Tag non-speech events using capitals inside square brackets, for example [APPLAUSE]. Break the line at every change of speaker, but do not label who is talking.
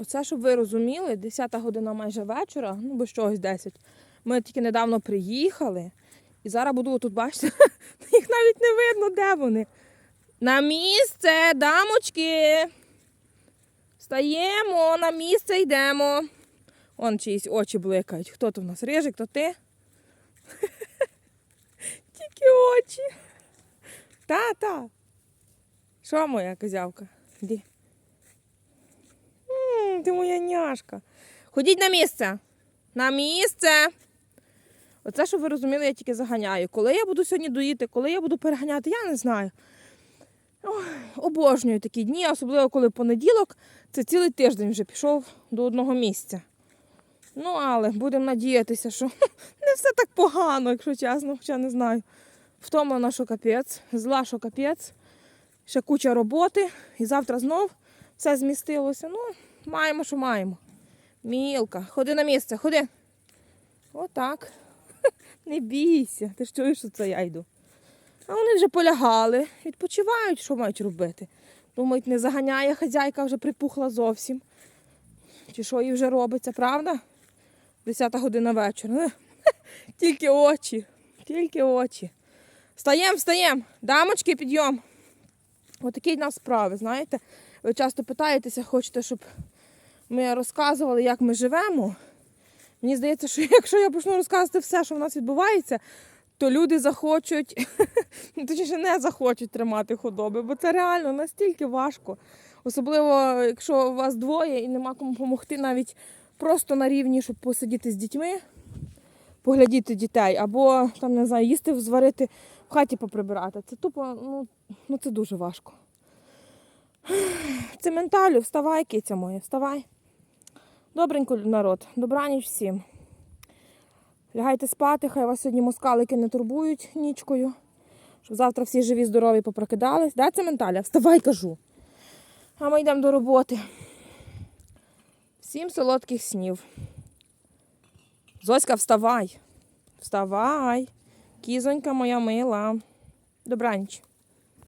Оце, щоб ви розуміли, 10 година майже вечора, ну без чогось 10. Ми тільки недавно приїхали. І зараз буду тут бачити, [LAUGHS] їх навіть не видно, де вони. На місце, дамочки. Встаємо, на місце йдемо. Он чиїсь очі бликають. Хто то в нас? Рижик, то ти? [LAUGHS] Тільки очі. Та, та. Що моя козявка? Іди. Ти моя няшка. Ходіть на місце. На місце. Оце, щоб ви розуміли, я тільки заганяю. Коли я буду сьогодні доїти, коли я буду переганяти, я не знаю. Ой, обожнюю такі дні, особливо коли понеділок, це цілий тиждень вже пішов до одного місця. Ну, але будемо надіятися, що [LAUGHS] не все так погано, якщо чесно, хоча не знаю. Втомлена, що капець, зла, що капець, ще куча роботи, і завтра знов все змістилося. Ну, маємо, що маємо. Мілка, ходи на місце, ходи. Отак. [LAUGHS] Не бійся, ти ж чуєш, що це я йду. А вони вже полягали, відпочивають, що мають робити. Думають, не заганяє хазяйка, вже припухла зовсім. Чи що їй вже робиться, правда? Десята година вечора. [LAUGHS] Тільки очі, тільки очі. Встаєм, встаєм. Дамочки, підйом. Отакі в нас справи, знаєте. Ви часто питаєтеся, хочете, щоб ми розказували, як ми живемо. Мені здається, що [LAUGHS] якщо я почну розказувати все, що в нас відбувається, то люди захочуть, [LAUGHS] точніше не захочуть тримати худоби, бо це реально настільки важко. Особливо, якщо у вас двоє і нема кому допомогти навіть просто на рівні, щоб посидіти з дітьми, поглядіти дітей, або там, не знаю, їсти, зварити, в хаті поприбирати. Це тупо, ну, ну це дуже важко. [SIGHS] Це менталю, вставай, киця моя, вставай. Добренько, народ, добраніч всім. Лягайте спати, хай вас сьогодні москалики не турбують нічкою. Щоб завтра всі живі, здорові попрокидались. Да, це менталя? Вставай, кажу. А ми йдемо до роботи. Всім солодких снів. Зоська, вставай. Вставай. Кізонька моя мила. Добраніч.